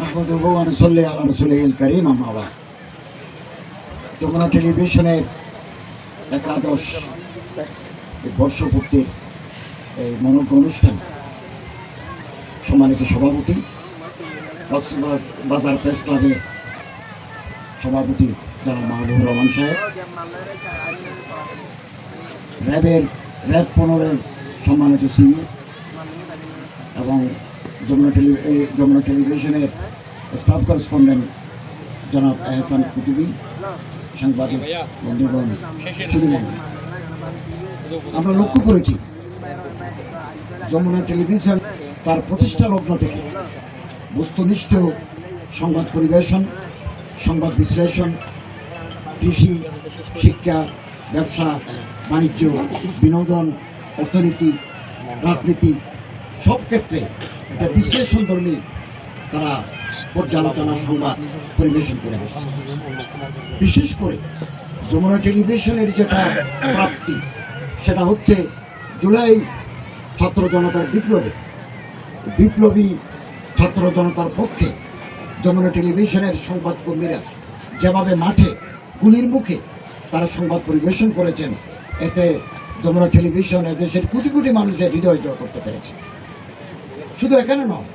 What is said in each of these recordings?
মাহমুদুহু আনসল্লি আল রসুলহিল করিম আমাবা যমুনা টেলিভিশনের একাদশ বর্ষপূর্তির এই মনোজ্ঞ অনুষ্ঠান। সম্মানিত সভাপতি বাজার প্রেস ক্লাবের সভাপতি যারা মাহবুব রহমান সাহেব। র্যাবের, র্যাব পনেরোর সম্মানিত সিং এবং যমুনা যমুনা টেলিভিশনের স্টাফ করেসপন্ডেন্ট জনাব এহসান কুতুবি সাংবাদিক বন্ধুগণ শুধু আমরা লক্ষ্য করেছি, যমুনা টেলিভিশন তার প্রতিষ্ঠা লগ্ন থেকে বস্তুনিষ্ঠ সংবাদ পরিবেশন, সংবাদ বিশ্লেষণ, কৃষি, শিক্ষা, ব্যবসা, বাণিজ্য, বিনোদন, অর্থনীতি, রাজনীতি সব ক্ষেত্রে একটা বিশ্লেষণধর্মী তারা পর্যালোচনা, সংবাদ পরিবেশন করে আসছে বিশেষ করে যমুনা টেলিভিশনের যেটা প্রাপ্তি, সেটা হচ্ছে জুলাই ছাত্র জনতার বিপ্লবে। বিপ্লবী ছাত্র জনতার পক্ষে যমুনা টেলিভিশনের সংবাদকর্মীরা যেভাবে মাঠে গুলির মুখে তারা সংবাদ পরিবেশন করেছেন, এতে যমুনা টেলিভিশন এদেশের কোটি কোটি মানুষের হৃদয় জয় করতে পেরেছে। শুধু এখানে নয়,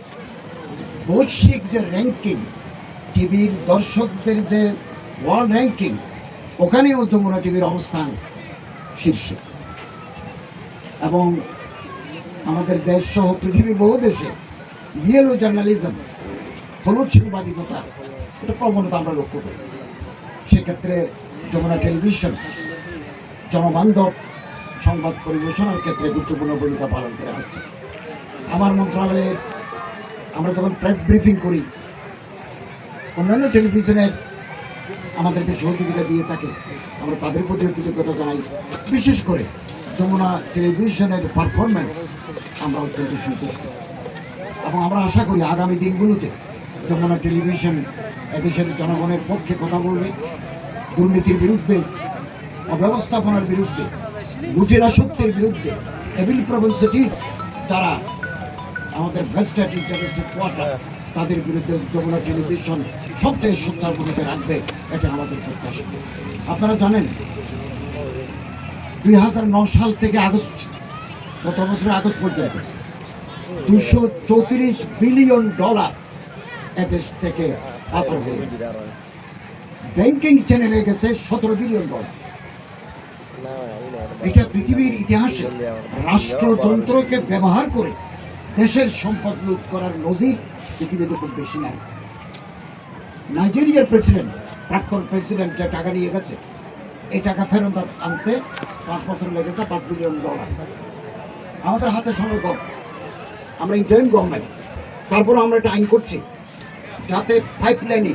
বৈশ্বিক যে র্যাঙ্কিং টিভির দর্শকদের যে ওয়ার্ল্ড র্যাঙ্কিং ওখানেও যমুনা টিভির অবস্থান শীর্ষে। এবং আমাদের দেশ সহ পৃথিবীর বহু দেশে ইয়েলো জার্নালিজম হলুদ সাংবাদিকতা, এটা প্রবণতা আমরা লক্ষ্য করি। সেক্ষেত্রে যমুনা টেলিভিশন জনবান্ধব সংবাদ পরিবেশনের ক্ষেত্রে গুরুত্বপূর্ণ ভূমিকা পালন করে আসছে। আমার মন্ত্রণালয়ের আমরা যখন প্রেস ব্রিফিং করি, অন্যান্য টেলিভিশনের আমাদেরকে সহযোগিতা দিয়ে থাকে, আমরা তাদের প্রতিও কৃতজ্ঞতা জানাই। বিশেষ করে যমুনা টেলিভিশনের পারফরমেন্স আমরা অত্যন্ত সন্তুষ্ট। এবং আমরা আশা করি আগামী দিনগুলোতে যমুনা টেলিভিশন এদেশের জনগণের পক্ষে কথা বলবে, দুর্নীতির বিরুদ্ধে, অব্যবস্থাপনার বিরুদ্ধে, লুটেরা সত্যের বিরুদ্ধে এভিল প্রবেন্সিটিস যারা আমাদের ভেস্টেড ইন্টারেস্টেড কোয়ার্টার তাদের বিরুদ্ধে যমুনা টেলিভিশন সবচেয়ে সোচ্চার ভূমিকা রাখবে এটা আমাদের প্রত্যাশা। আপনারা জানেন দুই সাল থেকে আগস্ট গত বছরের আগস্ট পর্যন্ত দুশো চৌত্রিশ বিলিয়ন ডলার এদেশ থেকে পাচার হয়ে গেছে। ব্যাংকিং চ্যানেলে গেছে সতেরো বিলিয়ন ডলার। এটা পৃথিবীর ইতিহাসে রাষ্ট্রযন্ত্রকে ব্যবহার করে দেশের সম্পদ লুট করার নজির পৃথিবীতে খুব বেশি নাই। নাইজেরিয়ার প্রেসিডেন্ট প্রাক্তন প্রেসিডেন্ট যে টাকা নিয়ে গেছে, এই টাকা ফেরত আনতে পাঁচ বছর লেগেছে, পাঁচ বিলিয়ন ডলার আমাদের হাতে সময় কম। আমরা ইন্টারিম গভর্নমেন্ট তারপর আমরা একটা আইন করছি। যাতে পাইপ লাইনে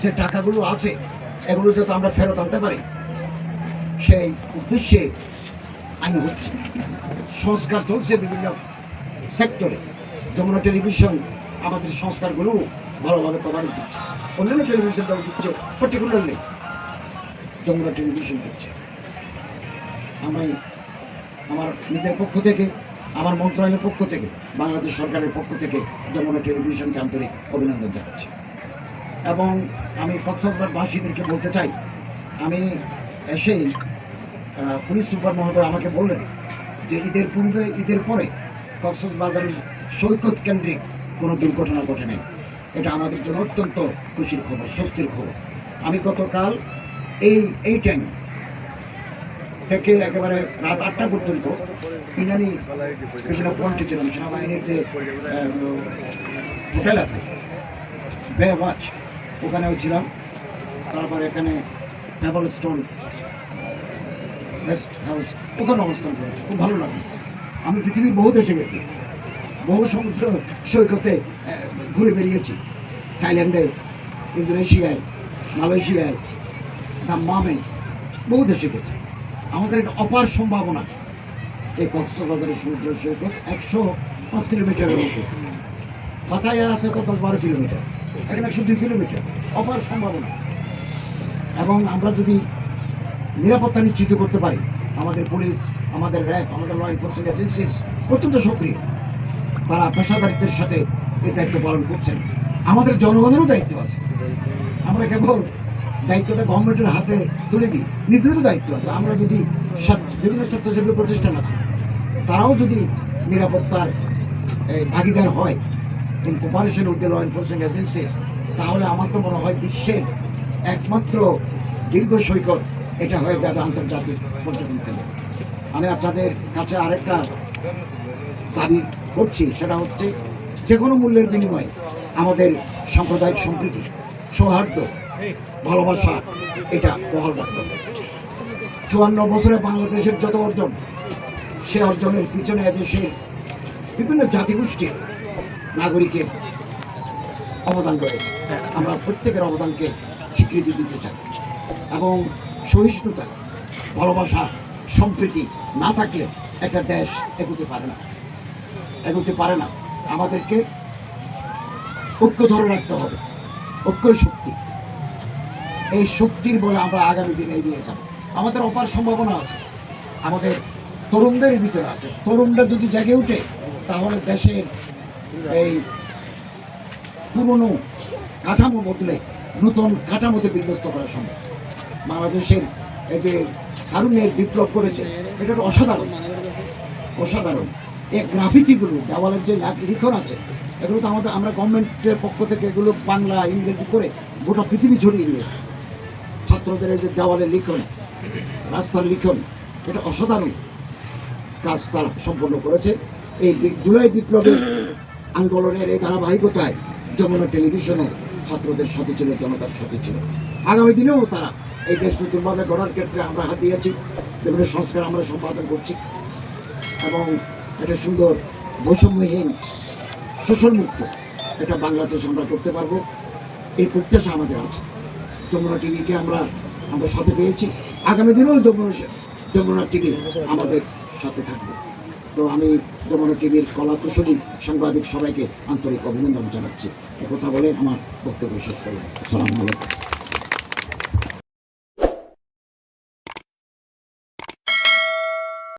যে টাকাগুলো আছে, এগুলো যাতে আমরা ফেরত আনতে পারি, সেই উদ্দেশ্যে আইন হচ্ছে। সংস্কার চলছে বিভিন্ন সেক্টরে যমুনা টেলিভিশন আমাদের সংস্কারগুলো ভালোভাবে কভারেজ দিচ্ছে। অন্যান্য টেলিভিশনটাও দিচ্ছে পার্টিকুলারলি যমুনা টেলিভিশন দিচ্ছে। আমি আমার নিজের পক্ষ থেকে, আমার মন্ত্রণালয়ের পক্ষ থেকে, বাংলাদেশ সরকারের পক্ষ থেকে যমুনা টেলিভিশনকে আন্তরিক অভিনন্দন জানাচ্ছি। এবং আমি কক্সবাজারবাসীদেরকে বলতে চাই, আমি এসেই পুলিশ সুপার মহোদয় আমাকে বললেন যে ঈদের পূর্বে, ঈদের পরে কক্সবাজারের সৈকত কেন্দ্রিক কোনো দুর্ঘটনা ঘটে নাই। এটা আমাদের জন্য অত্যন্ত খুশির খবর, স্বস্তির খবর। আমি গতকাল এই এই টাইম থেকে একেবারে রাত আটটা পর্যন্ত ইনানি বিভিন্ন পয়েন্টে ছিলাম। সেনাবাহিনীর যে হোটেল আছে বে ওয়াচ ওখানেও ছিলাম। তারপর এখানে পেবল স্টোন রেস্ট হাউস ওখানে অবস্থান করেছি। খুব ভালো লাগে। আমি পৃথিবীর বহু দেশে গেছি। বহু সমুদ্র সৈকতে ঘুরে বেরিয়েছি থাইল্যান্ডে, ইন্দোনেশিয়ায়, মালয়েশিয়ায় দাম্মামে বহু দেশে গেছি। আমাদের একটা অপার সম্ভাবনা, এই কক্সবাজারের সমুদ্র সৈকত একশো পাঁচ কিলোমিটারের মতো পাতায়া আছে তো দশ বারো কিলোমিটার। এখানে একশো দুই কিলোমিটার। অপার সম্ভাবনা। এবং আমরা যদি নিরাপত্তা নিশ্চিত করতে পারি আমাদের পুলিশ, আমাদের র্যাব, আমাদের ল এনফোর্সমেন্ট এজেন্সিস অত্যন্ত সক্রিয়। তারা পেশাদারিত্বের সাথে এই দায়িত্ব পালন করছেন। আমাদের জনগণেরও দায়িত্ব আছে। আমরা কেবল দায়িত্বটা গভর্নমেন্টের হাতে তুলে দিই। নিজেদেরও দায়িত্ব আছে। আমরা যদি বিভিন্ন স্বেচ্ছাসেবী প্রতিষ্ঠান আছে, তারাও যদি নিরাপত্তার ভাগিদার হয় in cooperation with the law enforcement agencies তাহলে আমার তো মনে হয় বিশ্বের একমাত্র দীর্ঘ সৈকত এটা হয়ে যাবে আন্তর্জাতিক পর্যটন কেন্দ্র। আমি আপনাদের কাছে আরেকটা দাবি করছি, সেটা হচ্ছে যে কোনো মূল্যের বিনিময়ে আমাদের সাম্প্রদায়িক সম্প্রীতি, সৌহার্দ্য, ভালোবাসা, এটা বহাল রাখতে হবে। চুয়ান্ন বছরে বাংলাদেশের যত অর্জন, সে অর্জনের পিছনে দেশের বিভিন্ন জাতিগোষ্ঠীর নাগরিকের অবদান রয়েছে। আমরা প্রত্যেকের অবদানকে স্বীকৃতি দিতে চাই। এবং সহিষ্ণুতা, ভালোবাসা, সম্প্রীতি না থাকলে একটা দেশ এগোতে পারে না। এগোতে পারে না। আমাদেরকে ঐক্য ধরে রাখতে হবে। ঐক্যই শক্তি। এই শক্তির বলে আমরা আগামী দিনে এগিয়ে যাব। আমাদের অপার সম্ভাবনা আছে। আমাদের তরুণদের ভিতরে আছে। তরুণরা যদি জেগে উঠে, তাহলে দেশের এই পুরনো কাঠামো বদলে নতুন কাঠামোতে বিন্যস্ত করা সম্ভব। বাংলাদেশের এই যে তারুণ্যের বিপ্লব করেছে এটা অসাধারণ। অসাধারণ। এই গ্রাফিতিগুলো, দেওয়ালের যে লেখ- লিখন আছে, এগুলো তো আমাদের, আমরা গভর্নমেন্টের পক্ষ থেকে এগুলো বাংলা, ইংরেজি করে গোটা পৃথিবী ছড়িয়ে নিয়েছে ছাত্রদের এই যে দেওয়ালের লিখন, রাস্তার লিখন, এটা অসাধারণ কাজ তারা সম্পন্ন করেছে। এই জুলাই বিপ্লবের আন্দোলনের এই ধারাবাহিকতায় যমুনা টেলিভিশনও ছাত্রদের সাথে ছিল, জনতার সাথে ছিল। আগামী দিনেও তারা এই দেশ নতুনভাবে গড়ার ক্ষেত্রে আমরা হাত দিয়েছি বিভিন্ন সংস্কার আমরা সম্পাদন করছি এবং একটা সুন্দর বৈষম্যহীন, শোষণমুক্ত এটা বাংলাদেশ আমরা করতে পারব। এই প্রত্যাশা আমাদের আছে। যমুনা টিভিকে আমরা আমরা সাথে পেয়েছি। আগামী দিনেও যমুনা যমুনা টিভি আমাদের সাথে থাকবে। তো আমি যমুনা টিভির কলা কুশলী সাংবাদিক সবাইকে আন্তরিক অভিনন্দন জানাচ্ছি। কথা বলে আমার বক্তব্য শেষ করলাম। আসসালামু আলাইকুম।